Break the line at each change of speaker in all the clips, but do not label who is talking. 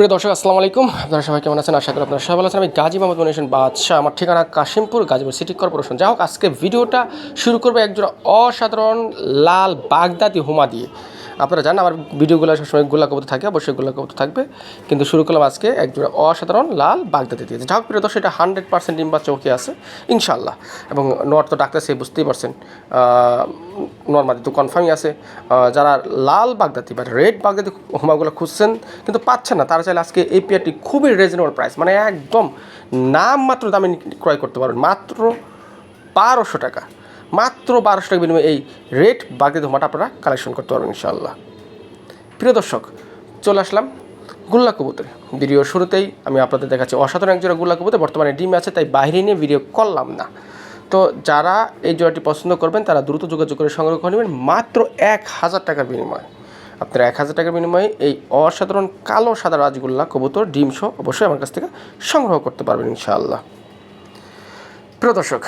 প্রিয় দর্শক, আসসালামু আলাইকুম। আপনারা সবাই কেমন আছেন? আশা করি আপনারা সবাই ভালো আছেন। আমি গাজী মোহাম্মদ মনিশন বাদশাহ। আমার ঠিকানা কাশিমপুর, গাজীপুর সিটি কর্পোরেশন। যাই হোক, আজকে ভিডিওটা শুরু করবে একজন অসাধারণ লাল বাগদাদি হুমা দিয়ে। আপনারা জানেন, আমার ভিডিওগুলো সবসময় গোলা কবুতর থাকে, অবশ্যই গোলা কবুতর থাকবে। কিন্তু শুরু করলাম আজকে একজোড়া অসাধারণ লাল বাগদাদি দিয়ে। যাই হোক প্রিয় দর্শক, এটা হান্ড্রেড পার্সেন্ট ডিম্বা চৌকি আছে ইনশাল্লাহ এবং নর তো সে বুঝতেই পারছেন নর্মালি তো কনফার্মই আছে। যারা লাল বাগদাদি বা রেড বাগদাদি হোমাগুলো খুঁজছেন, কিন্তু পাচ্ছেন না, তারা চাইলে আজকে এই পেয়ারটি খুবই রিজনেবল প্রাইস মানে একদম নাম মাত্র দামে ক্রয় করতে পারবেন, মাত্র বারোশো টাকা। মাত্র বারোশো টাকা বিনিময়ে এই রেড বাগদাদি ধোমাটা আপনারা কালেকশন করতে পারবেন ইনশাআল্লাহ। প্রিয় দর্শক, চলে আসলাম গুল্লা কবুতরে। ভিডিও শুরুতেই আমি আপনাদের দেখাচ্ছি, অসাধারণ একজোড়া গুল্লা কবুতর, বর্তমানে ডিম আছে, তাই বাইরে নিয়ে ভিডিও করলাম না। তো যারা এই জোড়াটি পছন্দ করবেন, তারা দ্রুত যোগাযোগ করে সংগ্রহ করে নেবেন, মাত্র এক হাজার টাকার বিনিময়ে। আপনারা এক হাজার টাকার বিনিময়ে এই অসাধারণ কালো সাদা রাজগুল্লা কবুতর, ডিম সহ অবশ্যই আমার কাছ থেকে সংগ্রহ করতে পারবেন ইনশাআল্লাহ। প্রিয় দর্শক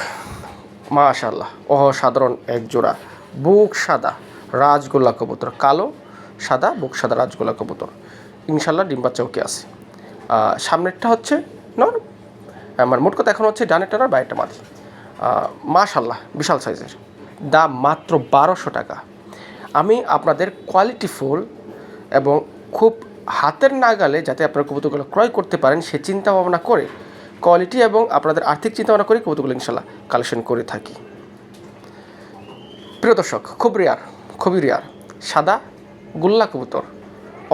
মাশাল্লাহ অসাধারণ এক জোড়া। বুক সাদা, রাজগোল্লা কবুতর, কালো, সাদা, বুক সাদা, রাজগোল্লা কবুতর। ইনশাল্লাহ ডিম বাচ্চা ওকে আছে। সামনেরটা হচ্ছে নর। আমার মোট কথা এখন হচ্ছে ডানেরটা নর বাইরেটা মাদি। মাশাল্লাহ বিশাল সাইজের। দাম মাত্র বারোশো টাকা। আমি আপনাদের কোয়ালিটি ফুল এবং খুব হাতের নাগালে যাতে আপনারা কবুতরগুলো ক্রয় করতে পারেন, সে চিন্তা ভাবনা করে কোয়ালিটি এবং আপনাদের আর্থিক চিন্তা ভাবনা করে কবুতরগুলো ইনশাল্লাহ কালেকশন করে থাকি। প্রিয় দর্শক, খুব রেয়ার খুবই রেয়ার সাদা গুল্লা কবুতর,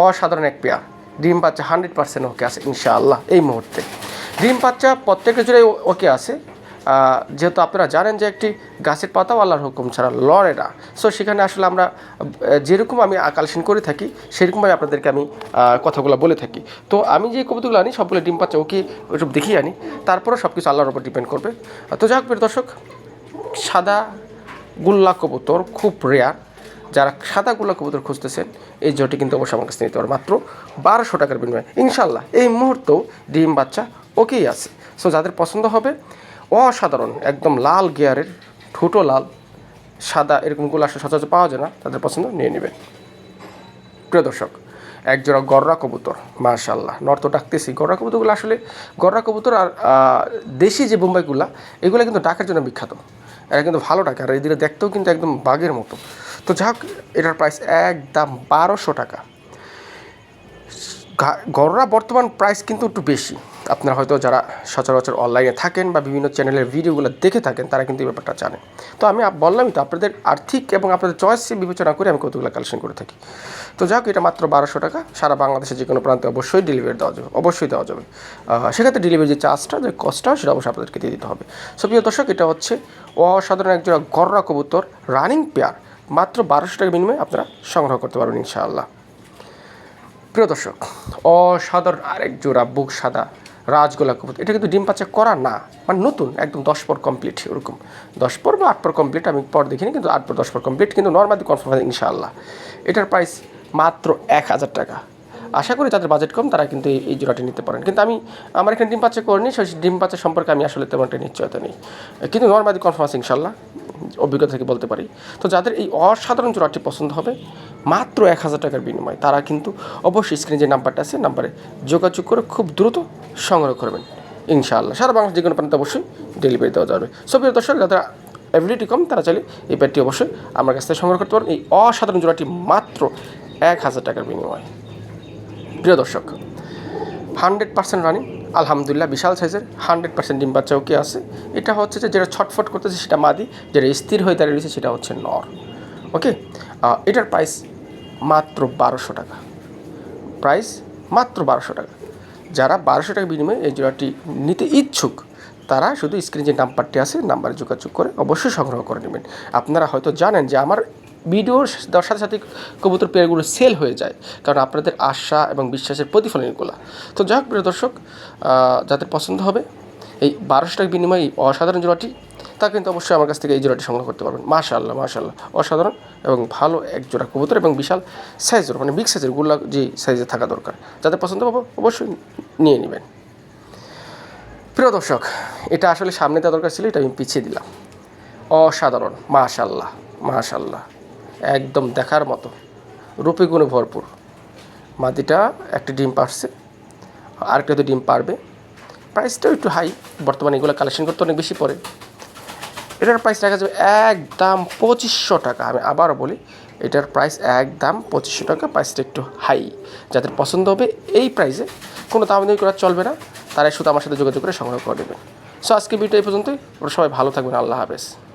অসাধারণ এক পেয়ার ডিম বাচ্চা হান্ড্রেড পার্সেন্ট ওকে আছে ইনশাআল্লাহ এই মুহূর্তে। ডিম বাচ্চা প্রত্যেকের জুড়ে ওকে আছে। যেহেতু আপনারা জানেন যে একটি গাছের পাতাও আল্লাহর হুকুম ছাড়া লড়ে না। সো সেখানে আসলে আমরা যেরকম আমি কালেকশন করে থাকি, সেরকমভাবে আপনাদেরকে আমি কথাগুলো বলে থাকি। তো আমি যে কবিতাগুলো আনি, সবগুলো ডিম পাচ্চা ওকে ওইসব দেখিয়ে আনি। তারপরে সব কিছু আল্লাহর উপর ডিপেন্ড করবে। তো যাই হোক দর্শক, সাদা গুল্লা কবুতর খুব রেয়ার যারা সাদা গুল্লা কবুতর খুঁজতেছেন, এই জোটি কিন্তু অবশ্যই আমার কাছে নিতে মাত্র বারোশো টাকার বিনিময়ে। ইনশাল্লাহ এই মুহূর্তেও ডিম বাচ্চা ওকেই আছে। সো যাদের পছন্দ হবে অসাধারণ, একদম লাল গিয়ারের, ঠুটো লাল, সাদা, এরকমগুলো আসলে সচরাচর পাওয়া যায় না, তাদের পছন্দ, নিয়ে নেবেন। প্রিয় দর্শক এক জোড়া গররা কবুতর মাশাল্লাহ নর্ত ডাকতেছি। গররা কবুতরগুলো আসলে, গররা কবুতর আর দেশি যে বোম্বাইগুলা, এগুলো কিন্তু ডাকার জন্য বিখ্যাত। এরা কিন্তু ভালো ডাকে, আর এদিকে দেখতেও কিন্তু একদম বাঘের মতো। তো যাক এটার প্রাইস একদম বারোশো টাকা। গররা বর্তমান প্রাইস কিন্তু একটু বেশি। আপনারা হয়তো যারা সচরাচর অনলাইনে থাকেন বা বিভিন্ন চ্যানেলের ভিডিওগুলো দেখে থাকেন, তারা কিন্তু এই ব্যাপারটা জানেন। তো আমি বললামই তো, আপনাদের আর্থিক এবং আপনাদের চয়েস বিবেচনা করে আমি কতগুলো কালেকশন করে থাকি। তো যাক, এটা মাত্র বারোশো টাকা। সারা বাংলাদেশে যে কোনো প্রান্তে অবশ্যই ডেলিভারি দেওয়া যাবে, অবশ্যই দেওয়া যাবে। সেক্ষেত্রে ডেলিভারি যে চার্জটা যে কস্টটা সেটা অবশ্যই আপনাদেরকে দিয়ে দিতে হবে। সো প্রিয় দর্শক, এটা হচ্ছে অসাধারণ একজোড়া গররা কবুতর রানিং পেয়ার মাত্র বারোশো টাকা বিনিময়ে আপনারা সংগ্রহ করতে পারবেন ইনশাআল্লাহ। প্রিয় দর্শক, অসাধারণ আরেক জোড়া বুক সাদা রাজগোলা কবুতর এটা কিন্তু ডিম পাচা করা না মানে নতুন, একদম দশ পর কমপ্লিট ওরকম। দশ পর বা আট পর কমপ্লিট আমি পর দেখিনি, কিন্তু আট পর দশ পর কমপ্লিট কিন্তু নর্মালি কনফার্ম হয় ইনশাআল্লাহ। এটার প্রাইস মাত্র এক হাজার টাকা। আশা করি যাদের বাজেট কম, তারা কিন্তু এই- জোড়াটি নিতে পারেন। কিন্তু আমি, আমার এখানে ডিম পাচা করিনি সেই ডিম পাচা সম্পর্কে আমি আসলে তেমন একটা নিশ্চয়তা নেই। কিন্তু নর্মালি কনফার্ম আছে ইনশাল্লাহ অভিজ্ঞতা থেকে বলতে পারি। তো যাদের এই অসাধারণ জোড়াটি পছন্দ হবে, মাত্র এক হাজার টাকার বিনিময়ে তারা কিন্তু অবশ্যই স্ক্রিনে যে নাম্বারটা আছে, নাম্বারে যোগাযোগ করে খুব দ্রুত সংগ্রহ করবেন, ইনশাআল্লাহ। সারা বাংলাদেশ যে কোনো প্রান্তে অবশ্যই ডেলিভারি দেওয়া যাবে। সব দর্শক যারা অ্যাবিলিটি কম, তারা চাইলে এই প্যাডটি অবশ্যই আমার কাছ থেকে সংগ্রহ করতে পারেন। এই অসাধারণ জোড়াটি মাত্র এক হাজার টাকার বিনিময়ে। প্রিয় দর্শক হান্ড্রেড পার্সেন্ট রানিং, আলহামদুলিল্লাহ বিশাল সাইজের, হান্ড্রেড পার্সেন্ট ডিম বাচ্চা আছে। এটা হচ্ছে যে যেটা ছটফট করতেছে সেটা মাদি, যেটা স্থির হয়ে দাঁড়িয়ে রয়েছে সেটা হচ্ছে নর। ওকে? এটার প্রাইস মাত্র বারোশো টাকা। প্রাইস মাত্র বারোশো টাকা। যারা বারোশো টাকা বিনিময়ে এই জোড়াটি নিতে ইচ্ছুক, তারা শুধু স্ক্রিনে যে নাম্বারটি আছে নাম্বারে যোগাযোগ করে অবশ্যই সংগ্রহ করে নেবেন। আপনারা হয়তো জানেন যে আমার ভিডিওর দেওয়ার সাথে সাথে কবুতর পেয়ারগুলো সেল হয়ে যায়, কারণ আপনাদের আশা এবং বিশ্বাসের প্রতিফলন এগুলো। তো যাই হোক, প্রিয় দর্শক যাদের পছন্দ হবে, এই বারোশো টাকা বিনিময়ে এই অসাধারণ জোড়াটি, তা কিন্তু অবশ্যই আমার কাছ থেকে এই জোড়াটি সংগ্রহ করতে পারবেন। মাশাআল্লাহ মাশাআল্লাহ, অসাধারণ এবং ভালো এক জোড়া কবুতর এবং বিশাল সাইজের মানে বিগ সাইজেরগুলা যে সাইজে থাকা দরকার। যাদের পছন্দ পাবো অবশ্যই নিয়ে নেবেন। প্রিয় দর্শক, এটা আসলে সামনে দেওয়া দরকার ছিল, এটা আমি পিছিয়ে দিলাম। অসাধারণ মাশাল্লাহ মাশাল্লাহ একদম দেখার মতো। রূপে গুণে ভরপুর। মাদিটা একটি ডিম পারছে আরেকটা তো ডিম পারবে প্রাইসটাও একটু হাই। বর্তমানে এগুলো কালেকশন করতে অনেক বেশি পড়ে। এটার প্রাইস রাখা যাবে একদম পঁচিশশো টাকা। আমি আবারও বলি, এটার প্রাইস একদম পঁচিশশো টাকা। প্রাইসটা একটু হাই। যাদের পছন্দ হবে এই প্রাইসে কোনো দাম দামি করা চলবে না। তারাই শুধু আমার সাথে যোগাযোগ করে সংগ্রহ করে নেবেন। সো আজকে ভিডিও এই পর্যন্তই। ওরা সবাই ভালো থাকবেন। আল্লাহ হাফেজ।